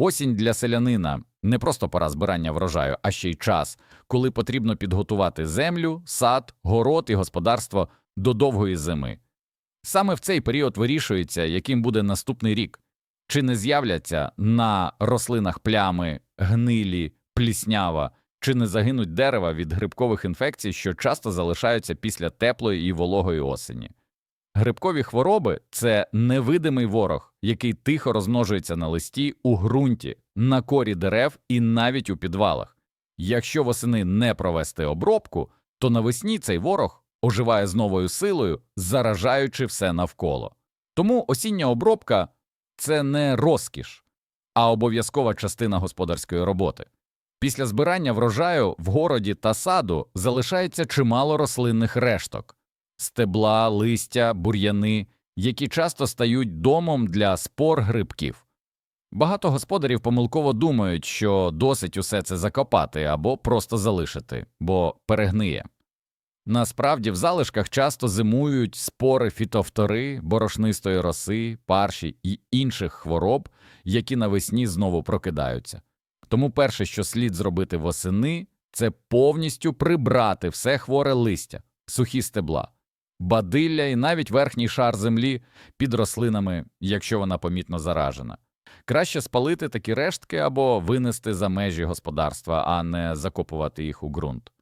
Осінь для селянина не просто пора збирання врожаю, а ще й час, коли потрібно підготувати землю, сад, город і господарство до довгої зими. Саме в цей період вирішується, яким буде наступний рік, чи не з'являться на рослинах плями, гнилі, пліснява, чи не загинуть дерева від грибкових інфекцій, що часто залишаються після теплої і вологої осені. Грибкові хвороби це невидимий ворог, який тихо розмножується на листі, у ґрунті, на корі дерев і навіть у підвалах. Якщо восени не провести обробку, то навесні цей ворог оживає з новою силою, заражаючи все навколо. Тому осіння обробка це не розкіш, а обов'язкова частина господарської роботи. Після збирання врожаю в городі та саду залишається чимало рослинних решток стебла, листя, бур'яни, які часто стають домом для спор грибків. Багато господарів помилково думають, що досить усе це закопати або просто залишити, бо перегниє. Насправді в залишках часто зимують спори фітофтори, борошнистої роси, парші і інших хвороб, які навесні знову прокидаються. Тому перше, що слід зробити восени, це повністю прибрати все хворе листя, сухі стебла, бадилля і навіть верхній шар землі під рослинами, якщо вона помітно заражена. Краще спалити такі рештки або винести за межі господарства, а не закопувати їх у ґрунт.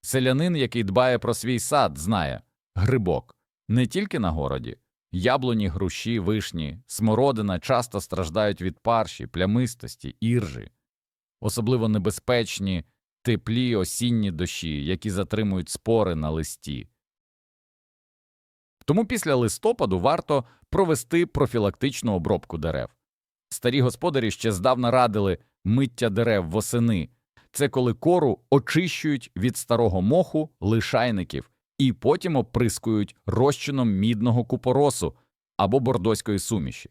Селянин, який дбає про свій сад, знає грибок не тільки на городі. Яблуні, груші, вишні, смородина часто страждають від парші, плямистості, іржі. Особливо небезпечні теплі осінні дощі, які затримують спори на листі. Тому після листопаду варто провести профілактичну обробку дерев. Старі господарі ще здавна радили миття дерев восени. Це коли кору очищують від старого моху, лишайників і потім оприскують розчином мідного купоросу або бордоської суміші.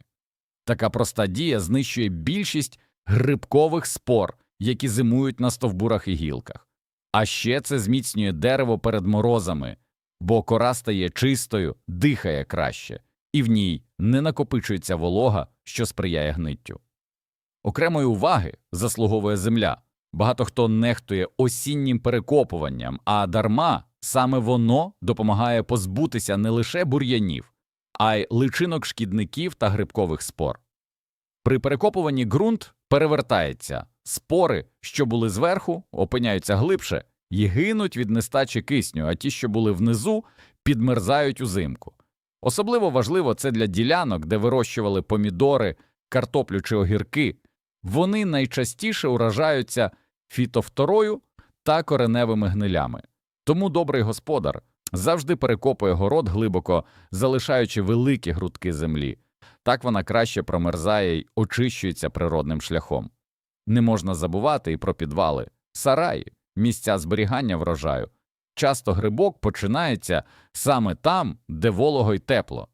Така проста дія знищує більшість грибкових спор, які зимують на стовбурах і гілках. А ще це зміцнює дерево перед морозами, бо кора стає чистою, дихає краще, і в ній не накопичується волога, що сприяє гниттю. Окремої уваги заслуговує земля. Багато хто нехтує осіннім перекопуванням, а дарма саме воно допомагає позбутися не лише бур'янів, а й личинок шкідників та грибкових спор. При перекопуванні ґрунт перевертається, спори, що були зверху, опиняються глибше і гинуть від нестачі кисню, а ті, що були внизу, підмерзають узимку. Особливо важливо це для ділянок, де вирощували помідори, картоплю чи огірки. Вони найчастіше уражаються фітофторою та кореневими гнилями. Тому добрий господар завжди перекопує город глибоко, залишаючи великі грудки землі. Так вона краще промерзає й очищується природним шляхом. Не можна забувати і про підвали, сараї, місця зберігання врожаю. Часто грибок починається саме там, де волого й тепло.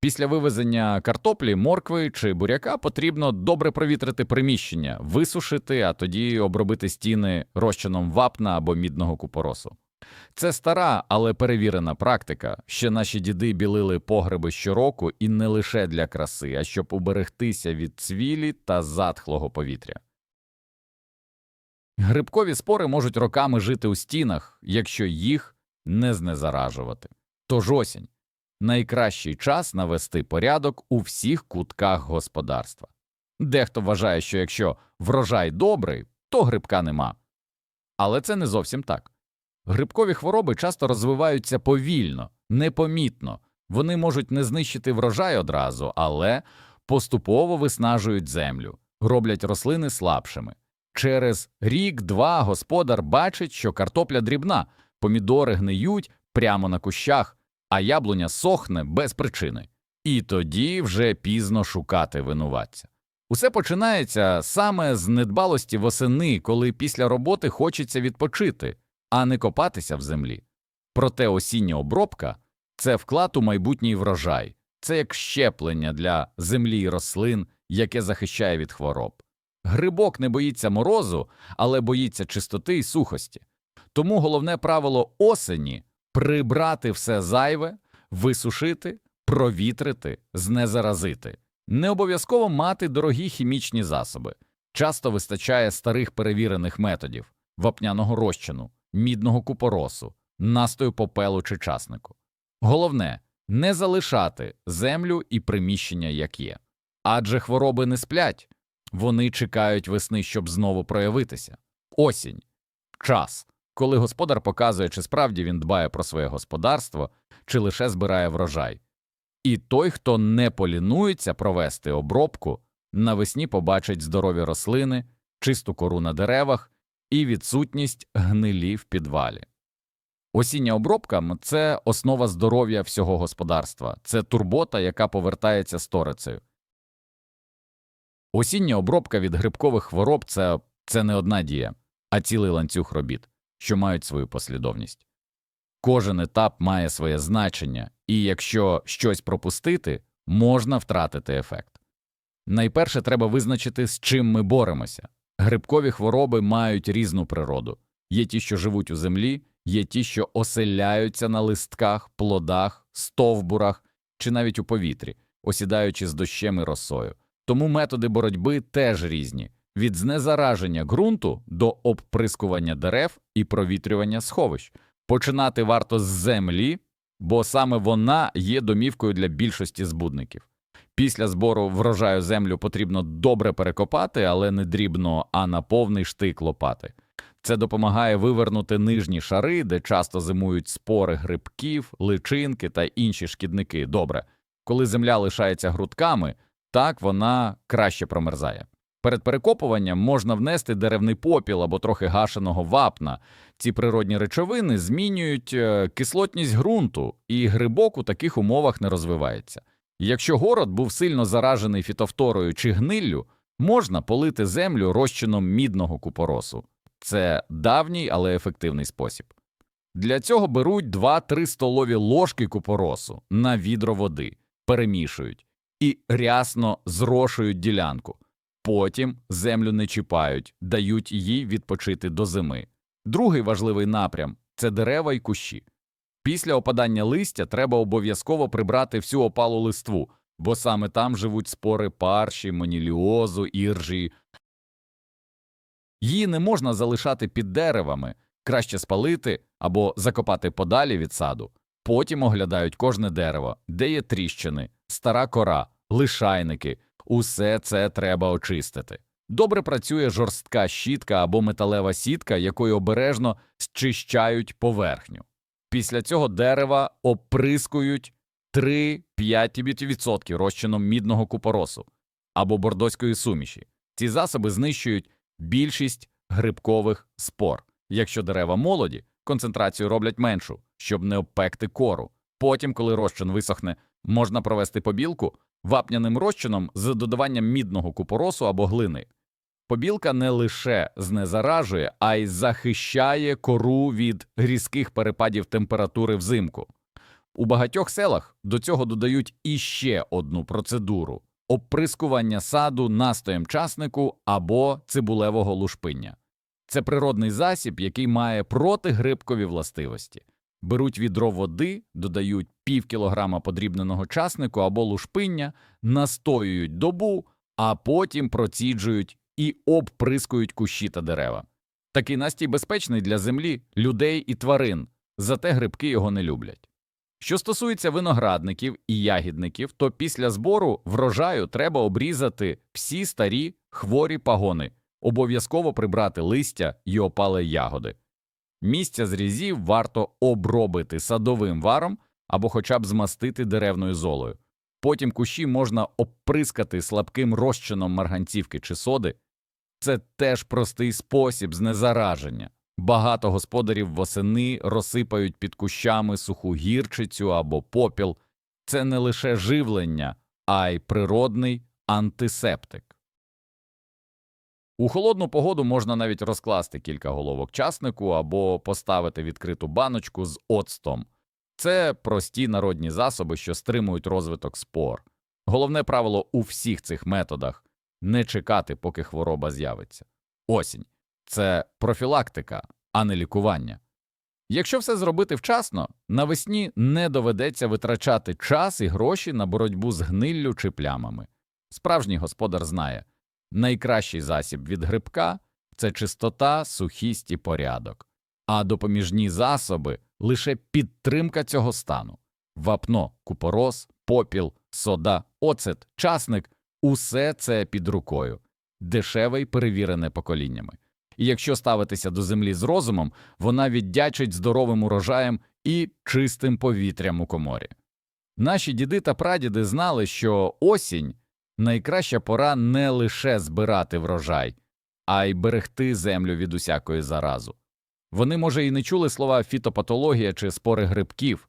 Після вивезення картоплі, моркви чи буряка потрібно добре провітрити приміщення, висушити, а тоді обробити стіни розчином вапна або мідного купоросу. Це стара, але перевірена практика. Ще наші діди білили погреби щороку і не лише для краси, а щоб уберегтися від цвілі та затхлого повітря. Грибкові спори можуть роками жити у стінах, якщо їх не знезаражувати. Тож осінь найкращий час навести порядок у всіх кутках господарства. Дехто вважає, що якщо врожай добрий, то грибка нема. Але це не зовсім так. Грибкові хвороби часто розвиваються повільно, непомітно. Вони можуть не знищити врожай одразу, але поступово виснажують землю, роблять рослини слабшими. Через рік-два господар бачить, що картопля дрібна, помідори гниють прямо на кущах, а яблуня сохне без причини. І тоді вже пізно шукати винуватця. Усе починається саме з недбалості восени, коли після роботи хочеться відпочити, а не копатися в землі. Проте осіння обробка це вклад у майбутній врожай, це як щеплення для землі і рослин, яке захищає від хвороб. Грибок не боїться морозу, але боїться чистоти і сухості. Тому головне правило осені прибрати все зайве, висушити, провітрити, знезаразити. Не обов'язково мати дорогі хімічні засоби. Часто вистачає старих перевірених методів вапняного розчину, мідного купоросу, настою попелу чи часнику. Головне не залишати землю і приміщення як є. Адже хвороби не сплять, вони чекають весни, щоб знову проявитися. Осінь час, коли господар показує, чи справді він дбає про своє господарство, чи лише збирає врожай. І той, хто не полінується провести обробку, навесні побачить здорові рослини, чисту кору на деревах і відсутність гнилі в підвалі. Осіння обробка – це основа здоров'я всього господарства, це турбота, яка повертається сторицею. Осіння обробка від грибкових хвороб це, це не одна дія, а цілий ланцюг робіт, що мають свою послідовність. Кожен етап має своє значення, і якщо щось пропустити, можна втратити ефект. Найперше треба визначити, з чим ми боремося. Грибкові хвороби мають різну природу. Є ті, що живуть у землі, є ті, що оселяються на листках, плодах, стовбурах чи навіть у повітрі, осідаючи з дощем і росою. Тому методи боротьби теж різні від знезараження ґрунту до обприскування дерев і провітрювання сховищ. Починати варто з землі, бо саме вона є домівкою для більшості збудників. Після збору врожаю землю потрібно добре перекопати, але не дрібно, а на повний штик лопати. Це допомагає вивернути нижні шари, де часто зимують спори грибків, личинки та інші шкідники. Добре, коли земля лишається грудками, так вона краще промерзає. Перед перекопуванням можна внести деревний попіл або трохи гашеного вапна. Ці природні речовини змінюють е, кислотність ґрунту, і грибок у таких умовах не розвивається. Якщо город був сильно заражений фітофторою чи гниллю, можна полити землю розчином мідного купоросу. Це давній, але ефективний спосіб. Для цього беруть 2-3 столові ложки купоросу на відро води, перемішують і рясно зрошують ділянку. Потім землю не чіпають, дають їй відпочити до зими. Другий важливий напрям це дерева і кущі. Після опадання листя треба обов'язково прибрати всю опалу листву, бо саме там живуть спори парші, моніліозу, іржі. Її не можна залишати під деревами, краще спалити або закопати подалі від саду. Потім оглядають кожне дерево, де є тріщини, стара кора, лишайники. Усе це треба очистити. Добре працює жорстка щітка або металева сітка, якою обережно зчищають поверхню. Після цього дерева оприскують 3-5% розчином мідного купоросу або бордоської суміші. Ці засоби знищують більшість грибкових спор. Якщо дерева молоді, концентрацію роблять меншу, щоб не обпекти кору. Потім, коли розчин висохне, можна провести побілку вапняним розчином з додаванням мідного купоросу або глини. Побілка не лише знезаражує, а й захищає кору від різких перепадів температури взимку. У багатьох селах до цього додають іще одну процедуру оприскування саду настоєм часнику або цибулевого лушпиння. Це природний засіб, який має протигрибкові властивості. Беруть відро води, додають пів кілограма подрібненого часнику або лушпиння, настоюють добу, а потім проціджують і обприскують кущі та дерева. Такий настій безпечний для землі, людей і тварин, зате грибки його не люблять. Що стосується виноградників і ягідників, то після збору врожаю треба обрізати всі старі хворі пагони, обов'язково прибрати листя і опале ягоди. Місця зрізів варто обробити садовим варом або хоча б змастити деревною золою. Потім кущі можна обприскати слабким розчином марганцівки чи соди. Це теж простий спосіб знезараження. Багато господарів восени розсипають під кущами суху гірчицю або попіл. Це не лише живлення, а й природний антисептик. У холодну погоду можна навіть розкласти кілька головок часнику або поставити відкриту баночку з оцтом. Це прості народні засоби, що стримують розвиток спор. Головне правило у всіх цих методах не чекати, поки хвороба з'явиться. Осінь це профілактика, а не лікування. Якщо все зробити вчасно, навесні не доведеться витрачати час і гроші на боротьбу з гниллю чи плямами. Справжній господар знає найкращий засіб від грибка це чистота, сухість і порядок, а допоміжні засоби лише підтримка цього стану. Вапно, купорос, попіл, сода, оцет, часник усе це під рукою, дешеве й перевірене поколіннями. І якщо ставитися до землі з розумом, вона віддячить здоровим урожаєм і чистим повітрям у коморі. Наші діди та прадіди знали, що осінь найкраща пора не лише збирати врожай, а й берегти землю від усякої заразу. Вони, може, і не чули слова фітопатологія чи спори грибків,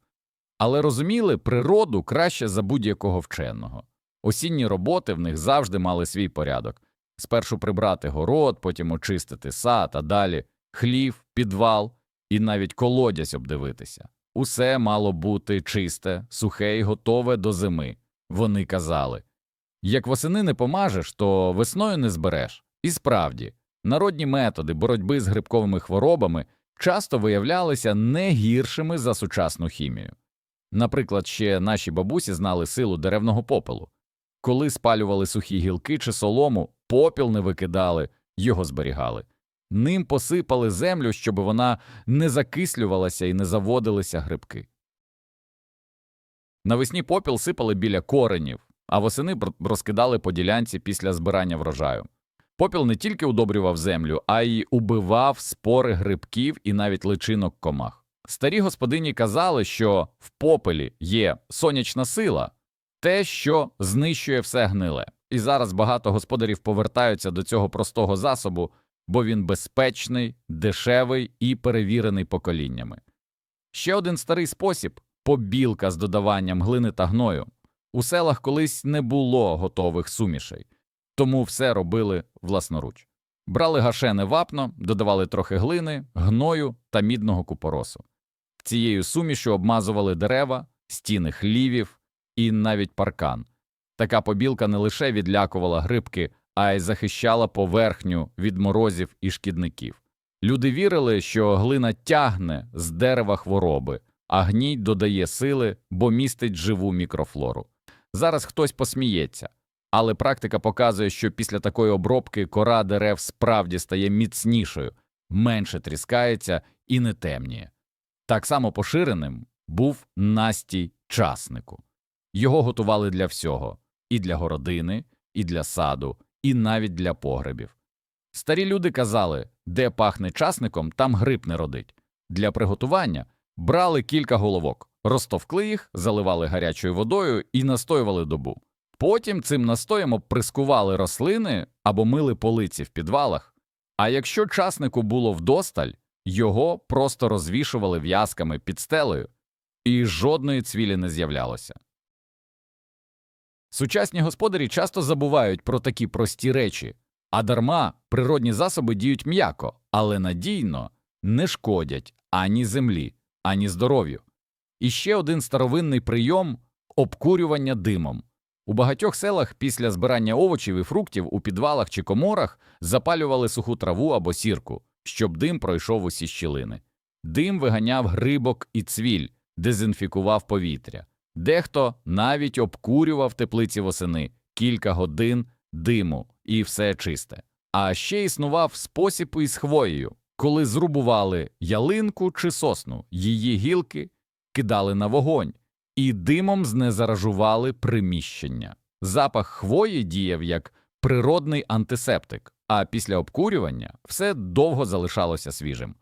але розуміли природу краще за будь-якого вченого. Осінні роботи в них завжди мали свій порядок спершу прибрати город, потім очистити сад, а далі хлів, підвал і навіть колодязь обдивитися. Усе мало бути чисте, сухе і готове до зими. Вони казали як восени не помажеш, то весною не збереш. І справді, народні методи боротьби з грибковими хворобами часто виявлялися не гіршими за сучасну хімію. Наприклад, ще наші бабусі знали силу деревного попелу. Коли спалювали сухі гілки чи солому, попіл не викидали, його зберігали. Ним посипали землю, щоб вона не закислювалася і не заводилися грибки. Навесні попіл сипали біля коренів, а восени розкидали по ділянці після збирання врожаю. Попіл не тільки удобрював землю, а й убивав спори грибків і навіть личинок комах. Старі господині казали, що в попелі є сонячна сила, те, що знищує все гниле. І зараз багато господарів повертаються до цього простого засобу, бо він безпечний, дешевий і перевірений поколіннями. Ще один старий спосіб побілка з додаванням глини та гною. У селах колись не було готових сумішей, тому все робили власноруч. Брали гашене вапно, додавали трохи глини, гною та мідного купоросу. Цією сумішю обмазували дерева, стіни хлівів і навіть паркан. Така побілка не лише відлякувала грибки, а й захищала поверхню від морозів і шкідників. Люди вірили, що глина тягне з дерева хвороби, а гній додає сили, бо містить живу мікрофлору. Зараз хтось посміється, але практика показує, що після такої обробки кора дерев справді стає міцнішою, менше тріскається і не темніє. Так само поширеним був настій часнику. Його готували для всього і для городини, і для саду, і навіть для погребів. Старі люди казали, де пахне часником, там гриб не родить. Для приготування брали кілька головок, розтовкли їх, заливали гарячою водою і настоювали добу. Потім цим настоєм обприскували рослини або мили полиці в підвалах. А якщо часнику було вдосталь, його просто розвішували в'язками під стелею, і жодної цвілі не з'являлося. Сучасні господарі часто забувають про такі прості речі, а дарма природні засоби діють м'яко, але надійно не шкодять ані землі, ані здоров'ю. І ще один старовинний прийом обкурювання димом. У багатьох селах після збирання овочів і фруктів у підвалах чи коморах запалювали суху траву або сірку, щоб дим пройшов усі щілини. Дим виганяв грибок і цвіль, дезінфікував повітря. Дехто навіть обкурював теплиці восени кілька годин диму і все чисте. А ще існував спосіб із хвоєю, коли зрубували ялинку чи сосну, її гілки кидали на вогонь і димом знезаражували приміщення. Запах хвої діяв як природний антисептик, а після обкурювання все довго залишалося свіжим.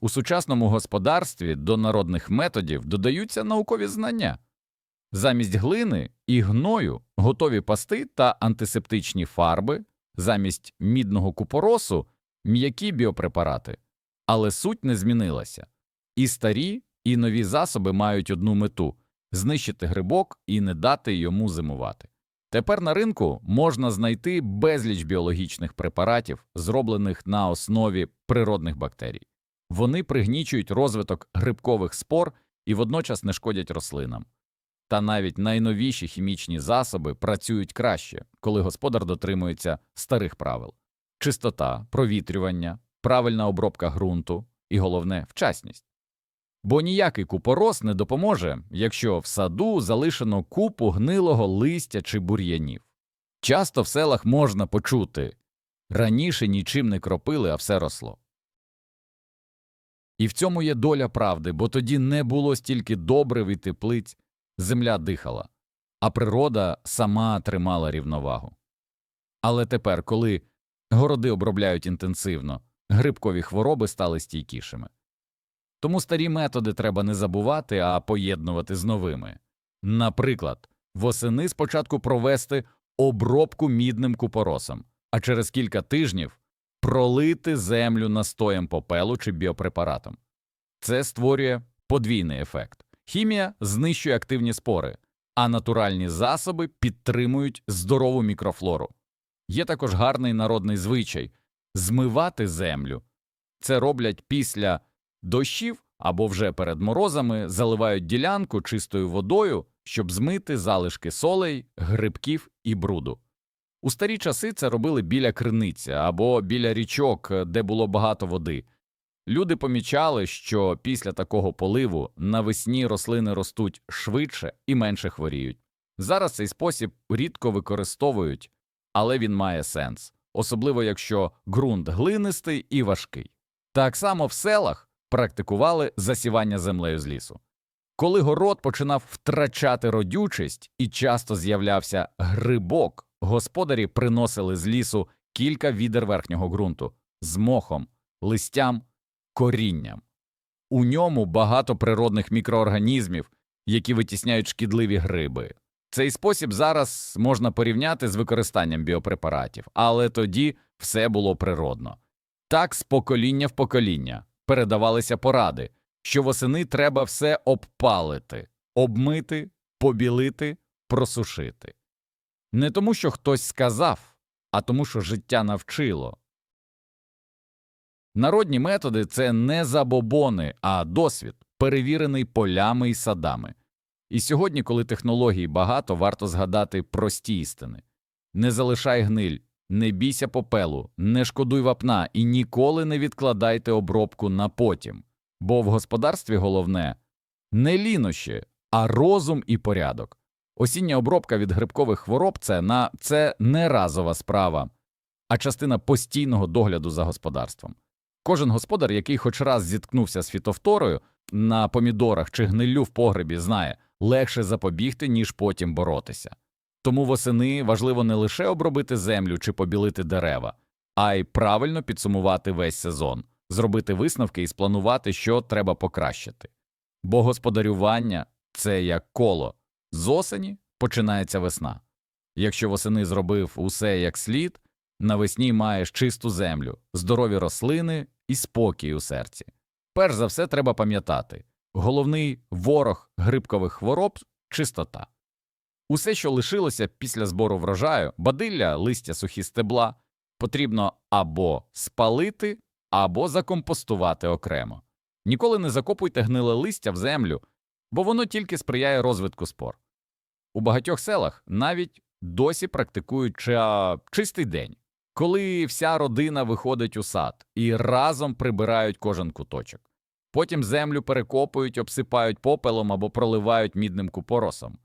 У сучасному господарстві до народних методів додаються наукові знання. Замість глини і гною готові пасти та антисептичні фарби, замість мідного купоросу м'які біопрепарати. Але суть не змінилася. І старі, і нові засоби мають одну мету знищити грибок і не дати йому зимувати. Тепер на ринку можна знайти безліч біологічних препаратів, зроблених на основі природних бактерій. Вони пригнічують розвиток грибкових спор і водночас не шкодять рослинам. Та навіть найновіші хімічні засоби працюють краще, коли господар дотримується старих правил: чистота, провітрювання, правильна обробка ґрунту і головне вчасність. Бо ніякий купорос не допоможе, якщо в саду залишено купу гнилого листя чи бур'янів. Часто в селах можна почути раніше нічим не кропили, а все росло. І в цьому є доля правди, бо тоді не було стільки добрив і теплиць, земля дихала, а природа сама тримала рівновагу. Але тепер, коли городи обробляють інтенсивно, грибкові хвороби стали стійкішими. Тому старі методи треба не забувати, а поєднувати з новими. Наприклад, восени спочатку провести обробку мідним купоросом, а через кілька тижнів пролити землю настоєм попелу чи біопрепаратом. Це створює подвійний ефект. Хімія знищує активні спори, а натуральні засоби підтримують здорову мікрофлору. Є також гарний народний звичай змивати землю. Це роблять після дощів або вже перед морозами заливають ділянку чистою водою, щоб змити залишки солей, грибків і бруду. У старі часи це робили біля криниці або біля річок, де було багато води. Люди помічали, що після такого поливу навесні рослини ростуть швидше і менше хворіють. Зараз цей спосіб рідко використовують, але він має сенс, особливо якщо ґрунт глинистий і важкий. Так само в селах практикували засівання землею з лісу. Коли город починав втрачати родючість і часто з'являвся грибок, господарі приносили з лісу кілька відер верхнього ґрунту з мохом, листям, корінням. У ньому багато природних мікроорганізмів, які витісняють шкідливі гриби. Цей спосіб зараз можна порівняти з використанням біопрепаратів, але тоді все було природно. Так з покоління в покоління передавалися поради, що восени треба все обпалити, обмити, побілити, просушити. Не тому, що хтось сказав, а тому, що життя навчило. Народні методи це не забобони, а досвід, перевірений полями і садами. І сьогодні, коли технологій багато, варто згадати прості істини не залишай гниль, не бійся попелу, не шкодуй вапна і ніколи не відкладайте обробку на потім, бо в господарстві головне не лінощі, а розум і порядок. Осіння обробка від грибкових хвороб це, на, це не разова справа, а частина постійного догляду за господарством. Кожен господар, який хоч раз зіткнувся з фітовторою на помідорах чи гниллю в погребі, знає легше запобігти, ніж потім боротися. Тому восени важливо не лише обробити землю чи побілити дерева, а й правильно підсумувати весь сезон, зробити висновки і спланувати, що треба покращити. Бо господарювання це як коло з осені починається весна. Якщо восени зробив усе як слід, навесні маєш чисту землю, здорові рослини і спокій у серці. Перш за все, треба пам'ятати головний ворог грибкових хвороб чистота. Усе, що лишилося після збору врожаю, бадилля, листя, сухі стебла, потрібно або спалити, або закомпостувати окремо. Ніколи не закопуйте гниле листя в землю, бо воно тільки сприяє розвитку спор. У багатьох селах навіть досі практикують ча... чистий день, коли вся родина виходить у сад і разом прибирають кожен куточок. Потім землю перекопують, обсипають попелом або проливають мідним купоросом.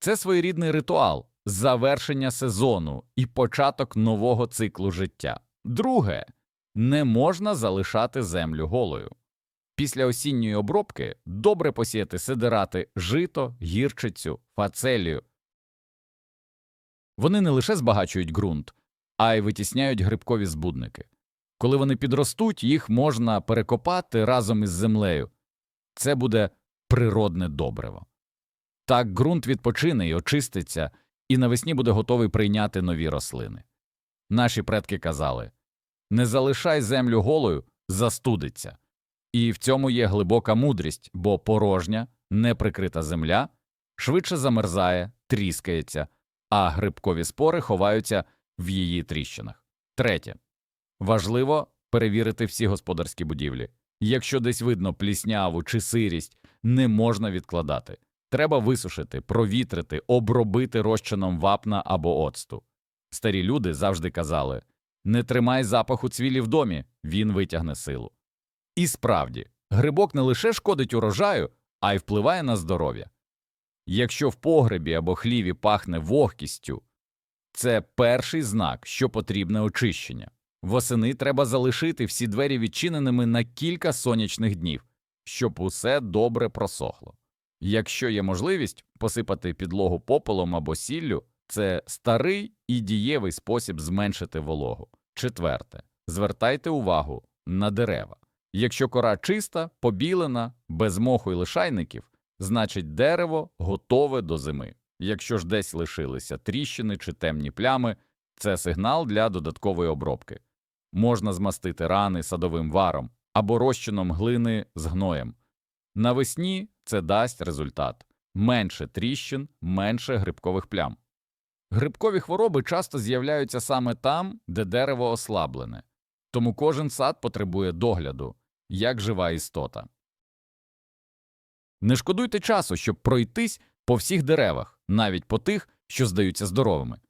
Це своєрідний ритуал, завершення сезону і початок нового циклу життя. Друге, не можна залишати землю голою. Після осінньої обробки добре посіяти сидирати жито, гірчицю, фацелію. Вони не лише збагачують ґрунт, а й витісняють грибкові збудники. Коли вони підростуть, їх можна перекопати разом із землею. Це буде природне добриво. Так ґрунт відпочине і очиститься, і навесні буде готовий прийняти нові рослини. Наші предки казали не залишай землю голою, застудиться. І в цьому є глибока мудрість, бо порожня, неприкрита земля швидше замерзає, тріскається, а грибкові спори ховаються в її тріщинах. Третє. Важливо перевірити всі господарські будівлі. Якщо десь видно плісняву чи сирість, не можна відкладати. Треба висушити, провітрити, обробити розчином вапна або оцту. Старі люди завжди казали не тримай запаху цвілі в домі, він витягне силу. І справді, грибок не лише шкодить урожаю, а й впливає на здоров'я. Якщо в погребі або хліві пахне вогкістю, це перший знак, що потрібне очищення. Восени треба залишити всі двері відчиненими на кілька сонячних днів, щоб усе добре просохло. Якщо є можливість посипати підлогу попелом або сіллю, це старий і дієвий спосіб зменшити вологу. Четверте, звертайте увагу на дерева. Якщо кора чиста, побілена, без моху і лишайників, значить дерево готове до зими. Якщо ж десь лишилися тріщини чи темні плями, це сигнал для додаткової обробки. Можна змастити рани садовим варом або розчином глини з гноєм. Навесні це дасть результат менше тріщин, менше грибкових плям. Грибкові хвороби часто з'являються саме там, де дерево ослаблене, тому кожен сад потребує догляду, як жива істота. Не шкодуйте часу, щоб пройтись по всіх деревах, навіть по тих, що здаються здоровими.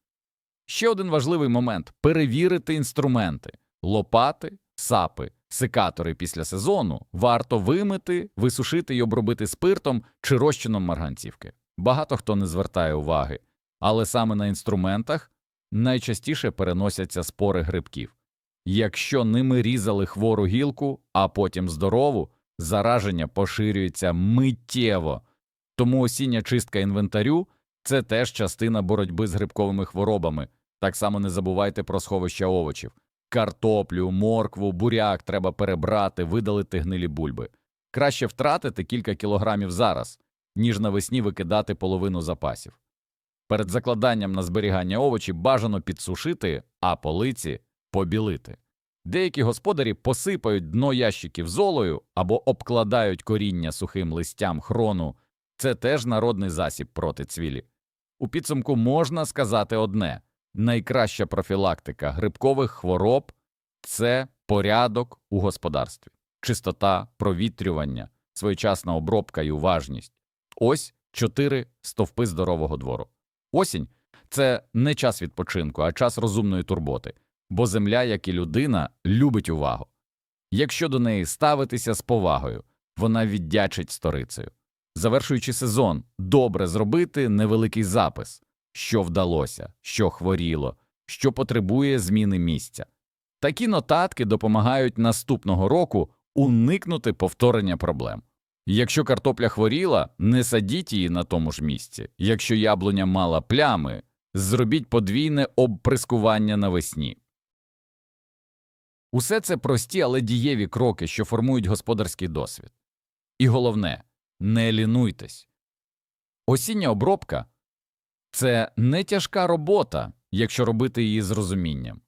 Ще один важливий момент перевірити інструменти лопати, сапи, секатори після сезону варто вимити, висушити й обробити спиртом чи розчином марганцівки. Багато хто не звертає уваги, але саме на інструментах найчастіше переносяться спори грибків. Якщо ними різали хвору гілку, а потім здорову, зараження поширюється миттєво. Тому осіння чистка інвентарю це теж частина боротьби з грибковими хворобами. Так само не забувайте про сховища овочів. Картоплю, моркву, буряк треба перебрати, видалити гнилі бульби. Краще втратити кілька кілограмів зараз, ніж навесні викидати половину запасів. Перед закладанням на зберігання овочів бажано підсушити, а полиці побілити. Деякі господарі посипають дно ящиків золою або обкладають коріння сухим листям хрону. Це теж народний засіб проти цвілі. У підсумку можна сказати одне найкраща профілактика грибкових хвороб це порядок у господарстві, чистота, провітрювання, своєчасна обробка і уважність. Ось чотири стовпи здорового двору. Осінь це не час відпочинку, а час розумної турботи, бо земля, як і людина, любить увагу. Якщо до неї ставитися з повагою, вона віддячить сторицею. Завершуючи сезон, добре зробити невеликий запис, що вдалося, що хворіло, що потребує зміни місця. Такі нотатки допомагають наступного року уникнути повторення проблем. Якщо картопля хворіла, не садіть її на тому ж місці. Якщо яблуня мала плями, зробіть подвійне обприскування навесні. Усе це прості, але дієві кроки, що формують господарський досвід. І головне не лінуйтесь. Осіння обробка це не тяжка робота, якщо робити її з розумінням.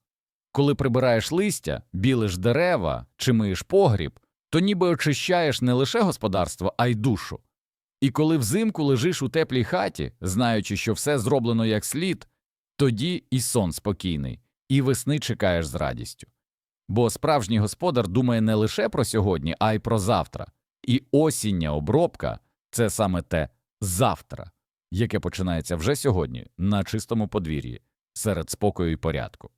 Коли прибираєш листя, білиш дерева чи миєш погріб, то ніби очищаєш не лише господарство, а й душу. І коли взимку лежиш у теплій хаті, знаючи, що все зроблено як слід, тоді і сон спокійний, і весни чекаєш з радістю. Бо справжній господар думає не лише про сьогодні, а й про завтра. І осіння обробка це саме те завтра, яке починається вже сьогодні на чистому подвір'ї, серед спокою і порядку.